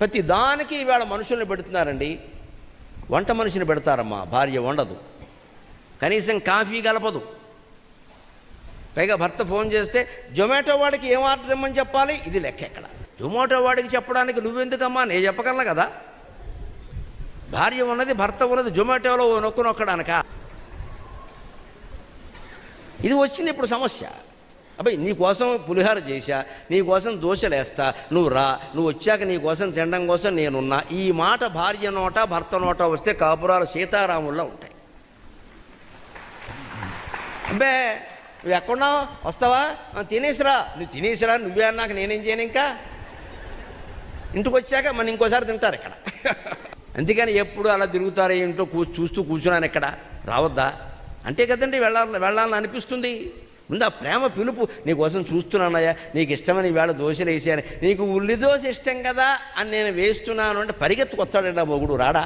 ప్రతి దానికి ఇవాళ మనుషుల్ని పెడుతున్నారండి. వంట మనిషిని పెడతారమ్మా భార్య వండదు. కనీసం కాఫీ కలపదు. పైగా భర్త ఫోన్ చేస్తే జొమాటో వాడికి ఏం ఆర్డర్ ఇమ్మని చెప్పాలి? ఇది లెక్క ఎక్కడ. జొమాటో వాడికి చెప్పడానికి నువ్వెందుకమ్మా? నేను చెప్పగలను కదా. భార్య ఉన్నది భర్త ఉన్నది జొమాటోలో నొక్కు నొక్కడానిక? ఇది వచ్చింది ఇప్పుడు సమస్య. అబ్బాయి నీకోసం పులిహార చేశా నీకోసం దోశలేస్తా దోశలు వేస్తా నువ్వు రా నువ్వు వచ్చాక నీకోసం తినడం కోసం నేనున్నా. ఈ మాట భార్య నోట భర్త నోట వస్తే కాపురాలు సీతారాముల్లో ఉంటాయి. అబ్బే నువ్వు ఎక్కడున్నావు? వస్తావా? తినేసిరా. నువ్వు తినేసిరా నువ్వే అన్నాక నేనేం చేయను ఇంకా? ఇంటికి వచ్చాక మన ఇంకోసారి తింటారు ఇక్కడ. అందుకని ఎప్పుడు అలా తిరుగుతారు ఏంటో కూ చూస్తూ కూర్చున్నాను ఇక్కడ. రావద్దా? అంతే కదండి వెళ్ళాలి వెళ్ళాలని అనిపిస్తుంది. ముందు ఆ ప్రేమ పిలుపు నీకోసం చూస్తున్నానయ్యా నీకు ఇష్టమని వేళ దోశలు వేసాను నీకు ఉల్లి దోశ ఇష్టం కదా అని నేను వేస్తున్నాను అంటే పరిగెత్తుకొస్తాడండి ఆ మొగుడు రాడా?